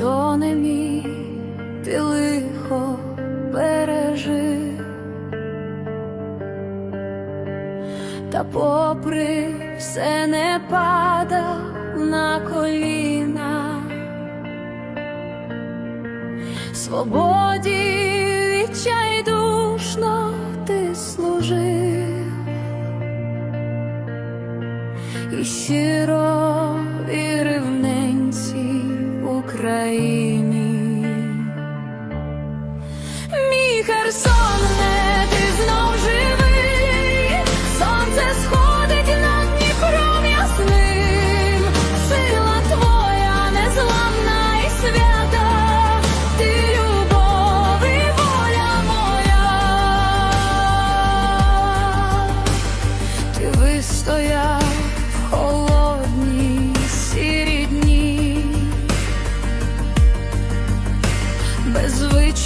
Соне мій, ти лихо бережи, та попри все не падав на коліна, свободі відчайдушно ти служив. І щиро вірив в. Україна.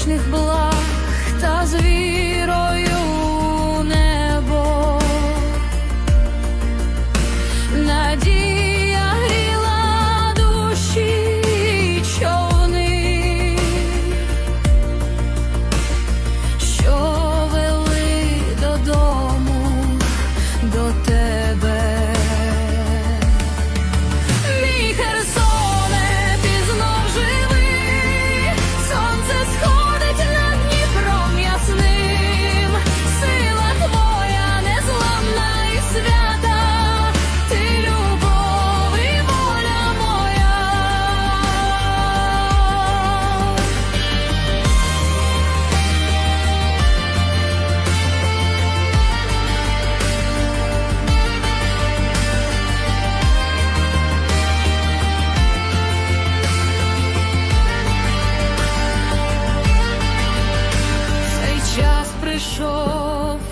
вічних благ та звір.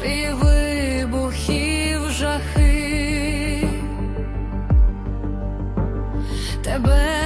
і вибухів жахи тебе.